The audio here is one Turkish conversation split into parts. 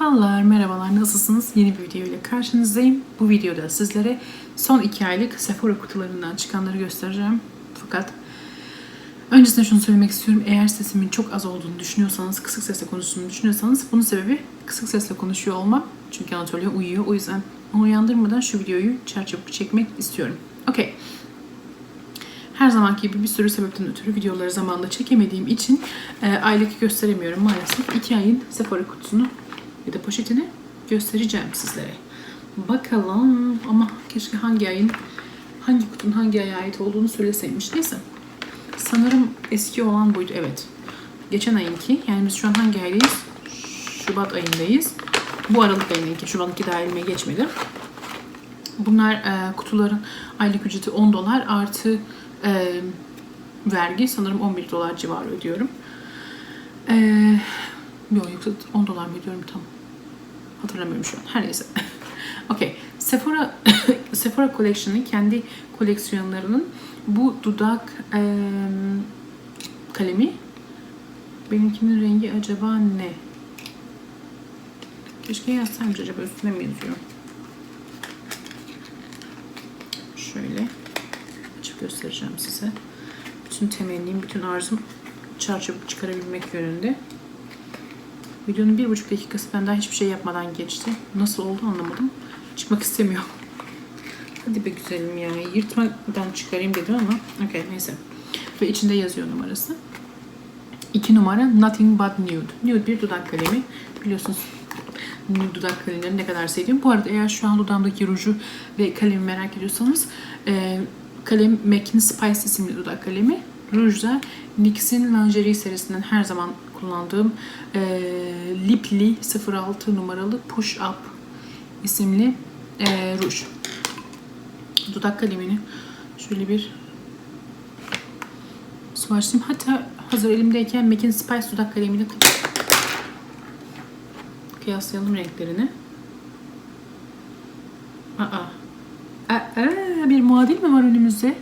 Merhabalar, merhabalar. Nasılsınız? Yeni bir video ile karşınızdayım. Bu videoda sizlere son iki aylık Sephora kutularından çıkanları göstereceğim. Fakat öncesinde şunu söylemek istiyorum. Eğer sesimin çok az olduğunu düşünüyorsanız, kısık sesle konuştuğumu düşünüyorsanız bunun sebebi kısık sesle konuşuyor olmam. Çünkü Anatolia uyuyor. O yüzden onu uyandırmadan şu videoyu çarçabuk çekmek istiyorum. Okey. Her zamanki gibi bir sürü sebepten ötürü videoları zamanında çekemediğim için e, aylık gösteremiyorum maalesef. İki ayın Sephora kutusunu ya da poşetini göstereceğim sizlere. Bakalım ama keşke hangi ayın hangi kutunun hangi aya ait olduğunu söyleseymiş. Neyse. Sanırım eski olan buydu. Evet. Geçen ayınki. Yani biz şu an hangi aydayız? Şubat ayındayız. Bu Aralık ayındaki. Şubat'ınki daha elime geçmedi. Bunlar e, kutuların aylık ücreti 10 dolar artı e, vergi sanırım 11 dolar civarı ödüyorum. E, yok yoksa 10 dolar mı ödüyorum tam hatırlamıyorum şu an. Her neyse. Okey. Sephora Sephora Collection'ın kendi koleksiyonlarının bu dudak e, kalemi benimkinin rengi acaba ne? Keşke yazsaymış acaba üstüne mi yazıyor? Şöyle açıp göstereceğim size. Bütün temennim, bütün arzum çarçabuk çıkarabilmek yönünde. Videonun bir buçuk dakikası ben daha hiçbir şey yapmadan geçti. Nasıl oldu anlamadım. Çıkmak istemiyor. Hadi be güzelim ya. Yırtmadan çıkarayım dedim ama. Okey neyse. Ve içinde yazıyor numarası. İki numara Nothing But Nude. Nude bir dudak kalemi. Biliyorsunuz nude dudak kalemlerini ne kadar sevdiğim. Bu arada eğer şu an dudağımdaki ruju ve kalemi merak ediyorsanız e, kalem MAC'in Spice isimli dudak kalemi. Ruj da NYX'in Lingerie serisinden her zaman kullandığım e, Lipli 06 numaralı Push Up isimli e, ruj. Dudak kalemini şöyle bir swatchlayayım. Hatta hazır elimdeyken MAC'in Spice dudak kalemiyle kıyaslayalım renklerini. Aa. Aa, bir muadil mi var önümüzde?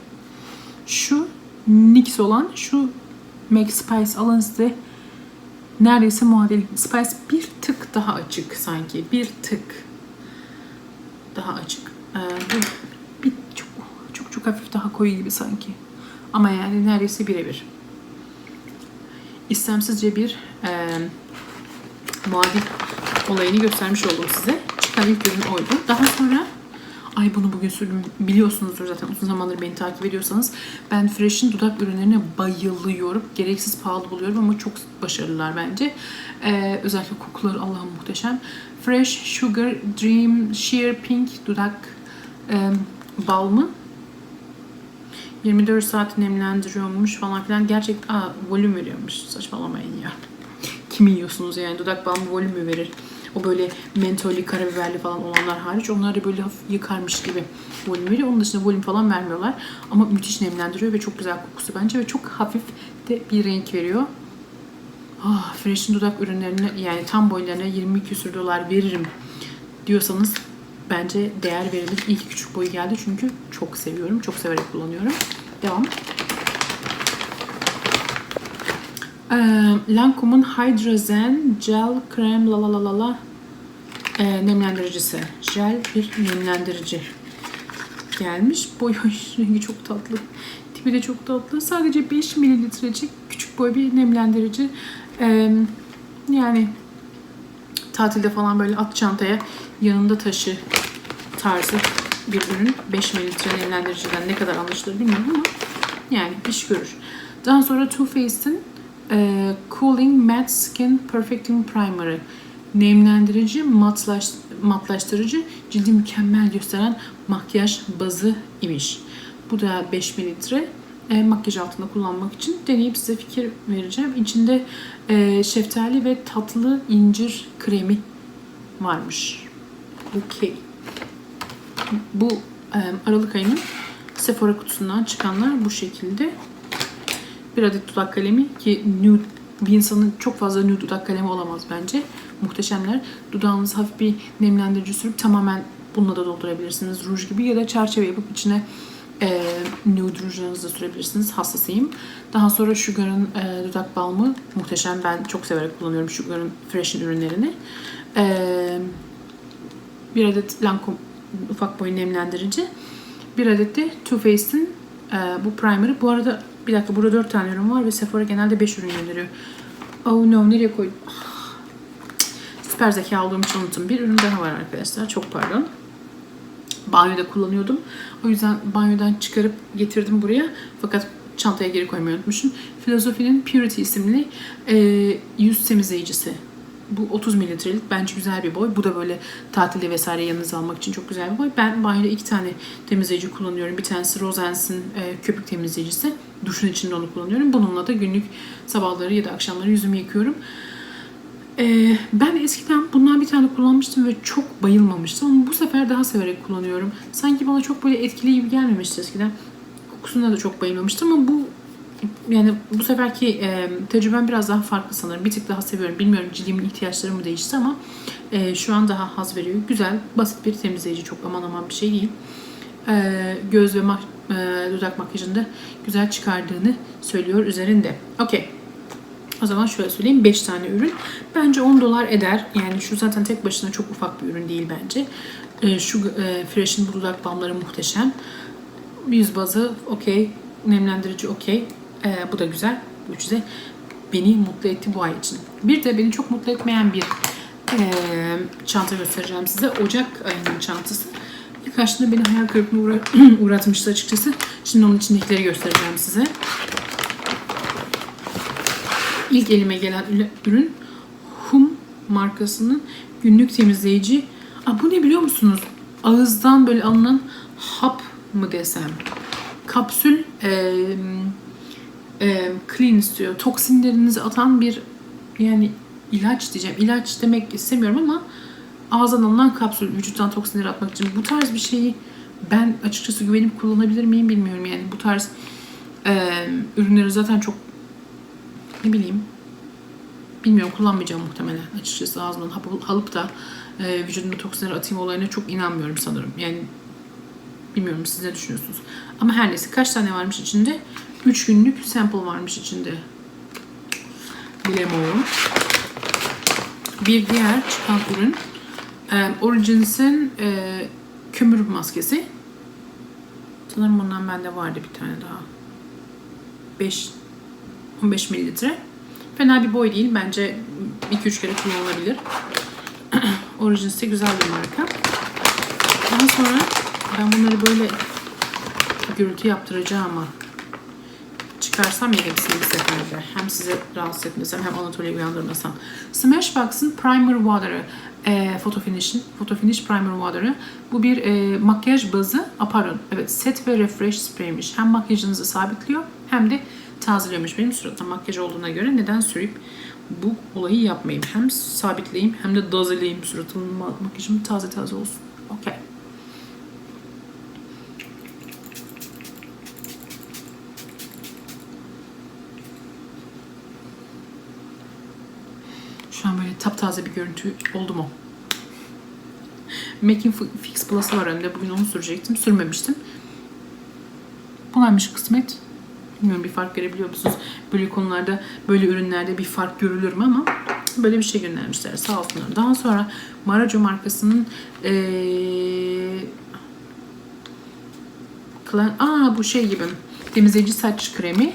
Şu NYX olan, şu Make Spice alın size neredeyse muadil. Spice bir tık daha açık sanki. Bir tık daha açık. Ee, bir çok, çok çok hafif daha koyu gibi sanki. Ama yani neredeyse birebir. İstemsizce bir e, muadil olayını göstermiş oldum size. Çıkan ilk ürün oydu. Daha sonra Ay bunu bugün sürdüm. Biliyorsunuzdur zaten uzun zamandır beni takip ediyorsanız. Ben Fresh'in dudak ürünlerine bayılıyorum. Gereksiz pahalı buluyorum ama çok başarılılar bence. Ee, özellikle kokuları Allah'ım muhteşem. Fresh Sugar Dream Sheer Pink dudak e, balmı. 24 saat nemlendiriyormuş falan filan. Gerçekten aa, volüm veriyormuş. Saçmalamayın ya. Kimi yiyorsunuz yani? Dudak balmı volüm mü verir? O böyle mentollü, karabiberli falan olanlar hariç. Onlar da böyle hafif yıkarmış gibi volüm veriyor. Onun dışında volüm falan vermiyorlar. Ama müthiş nemlendiriyor ve çok güzel kokusu bence. Ve çok hafif de bir renk veriyor. Ah, Fresh'in dudak ürünlerine yani tam boylarına 20 küsür dolar veririm diyorsanız bence değer verilir. Ki küçük boyu geldi çünkü çok seviyorum. Çok severek kullanıyorum. Devam. Ee, Lancome'un Hydra Zen Gel Krem la la la la la e, nemlendiricisi. Jel bir nemlendirici gelmiş. Boy rengi çok tatlı. Tipi de çok tatlı. Sadece 5 mililitrecik küçük boy bir nemlendirici. Ee, yani tatilde falan böyle at çantaya yanında taşı tarzı bir ürün. 5 mililitre nemlendiriciden ne kadar anlaşılır bilmiyorum ama yani iş görür. Daha sonra Too Faced'in e, Cooling Matte Skin Perfecting Primer'ı nemlendirici, matlaş, matlaştırıcı, cildi mükemmel gösteren makyaj bazı imiş. Bu da 5 mililitre. E, makyaj altında kullanmak için deneyip size fikir vereceğim. İçinde e, şeftali ve tatlı incir kremi varmış. Okey. Bu e, Aralık ayının Sephora kutusundan çıkanlar bu şekilde. Bir adet dudak kalemi ki nude bir insanın çok fazla nude dudak kalemi olamaz bence. Muhteşemler. Dudağınızı hafif bir nemlendirici sürüp tamamen bununla da doldurabilirsiniz. Ruj gibi ya da çerçeve yapıp içine E, nude rujlarınızı sürebilirsiniz. Hassasıyım. Daha sonra Sugar'ın e, dudak balmı muhteşem. Ben çok severek kullanıyorum Sugar'ın Fresh'in ürünlerini. E, bir adet Lancome ufak boy nemlendirici. Bir adet de Too Faced'in e, bu primer'ı. Bu arada bir dakika burada 4 tane ürün var ve Sephora genelde 5 ürün gönderiyor. Oh no nereye koydum? Süper zeka olduğum için unuttum. Bir ürün daha var arkadaşlar. Çok pardon. Banyoda kullanıyordum. O yüzden banyodan çıkarıp getirdim buraya. Fakat çantaya geri koymayı unutmuşum. Filosofi'nin Purity isimli e, yüz temizleyicisi. Bu 30 mililitrelik bence güzel bir boy. Bu da böyle tatilde vesaire yanınıza almak için çok güzel bir boy. Ben banyoda iki tane temizleyici kullanıyorum. Bir tanesi Rosens'in e, köpük temizleyicisi. Duşun içinde onu kullanıyorum. Bununla da günlük sabahları ya da akşamları yüzümü yıkıyorum. Ee, ben eskiden bundan bir tane kullanmıştım ve çok bayılmamıştım ama bu sefer daha severek kullanıyorum. Sanki bana çok böyle etkili gibi gelmemişti eskiden. Kokusuna da çok bayılmamıştım ama bu yani bu seferki e, tecrübem biraz daha farklı sanırım. Bir tık daha seviyorum. Bilmiyorum cildimin ihtiyaçları mı değişti ama e, şu an daha haz veriyor. Güzel, basit bir temizleyici. Çok aman aman bir şey değil. E, göz ve mak- e, dudak makyajında güzel çıkardığını söylüyor üzerinde. Okey. O zaman şöyle söyleyeyim 5 tane ürün. Bence 10 dolar eder. Yani şu zaten tek başına çok ufak bir ürün değil bence. Ee, şu e, Fresh'in bu dudak balmları muhteşem. Yüz bazı okey. Nemlendirici okey. Ee, bu da güzel. Bu üçü de beni mutlu etti bu ay için. Bir de beni çok mutlu etmeyen bir e, çanta göstereceğim size. Ocak ayının çantası. İlk açtığında beni hayal kırıklığına uğra- uğratmıştı açıkçası. Şimdi onun içindekileri göstereceğim size. İlk elime gelen ürün- Hum markasının günlük temizleyici. Aa, bu ne biliyor musunuz? Ağızdan böyle alınan hap mı desem? Kapsül e, e, clean istiyor. Toksinlerinizi atan bir yani ilaç diyeceğim. İlaç demek istemiyorum ama ağızdan alınan kapsül vücuttan toksinleri atmak için. Bu tarz bir şeyi ben açıkçası güvenip kullanabilir miyim bilmiyorum. Yani bu tarz e, ürünleri zaten çok ne bileyim bilmiyorum kullanmayacağım muhtemelen açıkçası ağzımdan hap- alıp da e, vücuduma toksinleri atayım olayına çok inanmıyorum sanırım. Yani bilmiyorum siz ne düşünüyorsunuz. Ama her neyse kaç tane varmış içinde? 3 günlük sample varmış içinde. Bilemiyorum. Bir diğer çıkan ürün e, Origins'in e, kömür maskesi. Sanırım ondan bende vardı bir tane daha. 5 15 mililitre. Fena bir boy değil. Bence 2-3 kere kullanılabilir. Origins de güzel bir marka. Daha sonra ben bunları böyle gürültü yaptıracağım ama çıkarsam ya hepsini bir seferde. Hem size rahatsız etmesem hem Anatolia'yı uyandırmasam. Smashbox'ın Primer Water'ı e, Photo Finish'in Photo Finish Primer Water'ı. Bu bir e, makyaj bazı. A, pardon. Evet set ve refresh spraymiş. Hem makyajınızı sabitliyor hem de tazeliyormuş. Benim suratım makyaj olduğuna göre neden sürüp bu olayı yapmayayım. Hem sabitleyeyim hem de dazeleyeyim suratımın ma- makyajım taze taze olsun. Okey. Şu an böyle taptaze bir görüntü oldu mu? Making Fix Plus'ı var önümde. Bugün onu sürecektim. Sürmemiştim. Bulanmış kısmet. Bilmiyorum bir fark görebiliyor musunuz? Böyle konularda, böyle ürünlerde bir fark görülür mü ama böyle bir şey göndermişler. Sağ olsunlar. Daha sonra Marajo markasının ee, aa bu şey gibi temizleyici saç kremi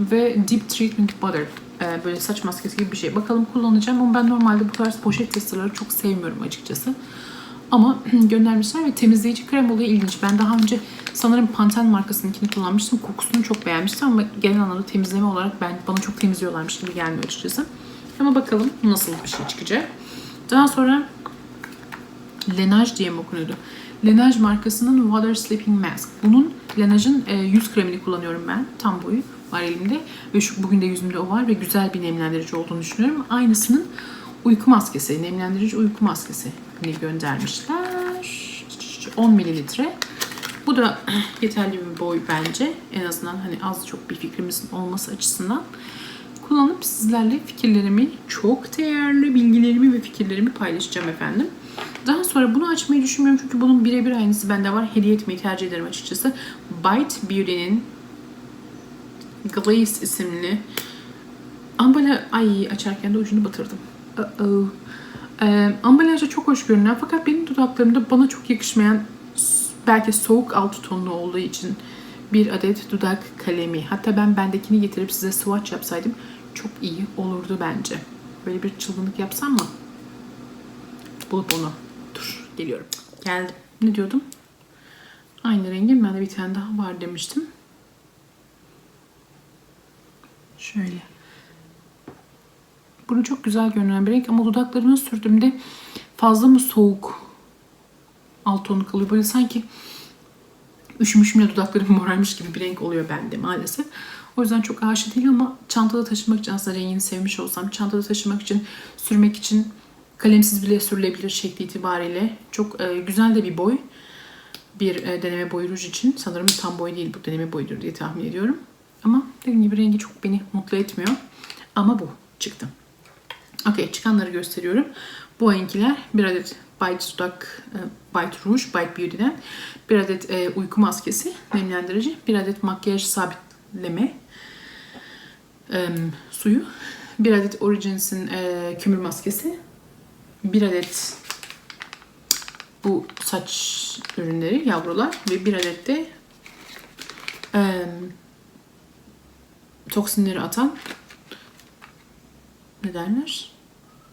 ve Deep Treatment Butter. Ee, böyle saç maskesi gibi bir şey. Bakalım kullanacağım ama ben normalde bu tarz poşet testerları çok sevmiyorum açıkçası. Ama göndermişler ve temizleyici krem olayı ilginç. Ben daha önce sanırım Pantene markasınınkini kullanmıştım. Kokusunu çok beğenmiştim ama genel anlamda temizleme olarak ben bana çok temizliyorlarmış gibi gelmiyor açıkçası. Ama bakalım nasıl bir şey çıkacak. Daha sonra Lenage diye mi okunuyordu? Lenage markasının Water Sleeping Mask. Bunun Lenage'ın e, yüz kremini kullanıyorum ben. Tam boyu var elimde. Ve şu, bugün de yüzümde o var ve güzel bir nemlendirici olduğunu düşünüyorum. Aynısının uyku maskesi, nemlendirici uyku maskesi ne göndermişler. 10 mililitre. Bu da yeterli bir boy bence. En azından hani az çok bir fikrimizin olması açısından. Kullanıp sizlerle fikirlerimi, çok değerli bilgilerimi ve fikirlerimi paylaşacağım efendim. Sonra bunu açmayı düşünmüyorum çünkü bunun birebir aynısı bende var. Hediye etmeyi tercih ederim açıkçası. Bite Beauty'nin Glaze isimli ambala ay açarken de ucunu batırdım. Uh-oh. Ee, ambalajı çok hoş görünüyor fakat benim dudaklarımda bana çok yakışmayan belki soğuk alt tonlu olduğu için bir adet dudak kalemi. Hatta ben bendekini getirip size swatch yapsaydım çok iyi olurdu bence. Böyle bir çılgınlık yapsam mı? Bulup onu. Geliyorum. Geldim. Ne diyordum? Aynı rengin bende bir tane daha var demiştim. Şöyle. Bunu çok güzel görünen bir renk ama dudaklarıma sürdüğümde fazla mı soğuk alt tonu kalıyor. Böyle sanki üşümüşüm ya dudaklarım morarmış gibi bir renk oluyor bende maalesef. O yüzden çok aşık değil ama çantada taşımak için aslında rengini sevmiş olsam çantada taşımak için, sürmek için kalemsiz bile sürülebilir şekli itibariyle. Çok e, güzel de bir boy. Bir e, deneme boyu ruj için. Sanırım tam boy değil bu deneme boyudur diye tahmin ediyorum. Ama dediğim gibi rengi çok beni mutlu etmiyor. Ama bu çıktı. Okey çıkanları gösteriyorum. Bu renkiler bir adet Bite dudak, e, Bite Rouge, Bite Beauty'den bir adet e, uyku maskesi, nemlendirici, bir adet makyaj sabitleme e, suyu, bir adet Origins'in e, kömür maskesi, bir adet bu saç ürünleri, yavrular ve bir adet de e, toksinleri atan ne derler?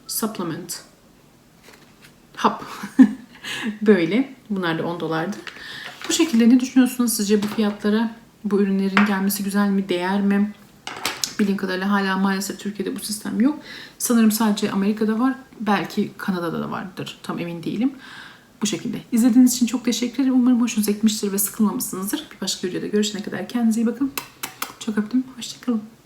Supplement. Hap. Böyle. Bunlar da 10 dolardı. Bu şekilde ne düşünüyorsunuz sizce bu fiyatlara? Bu ürünlerin gelmesi güzel mi? Değer mi? Bildiğim kadarıyla hala maalesef Türkiye'de bu sistem yok. Sanırım sadece Amerika'da var. Belki Kanada'da da vardır. Tam emin değilim. Bu şekilde. İzlediğiniz için çok teşekkür ederim. Umarım hoşunuza gitmiştir ve sıkılmamışsınızdır. Bir başka videoda görüşene kadar kendinize iyi bakın. Çok öptüm. Hoşçakalın.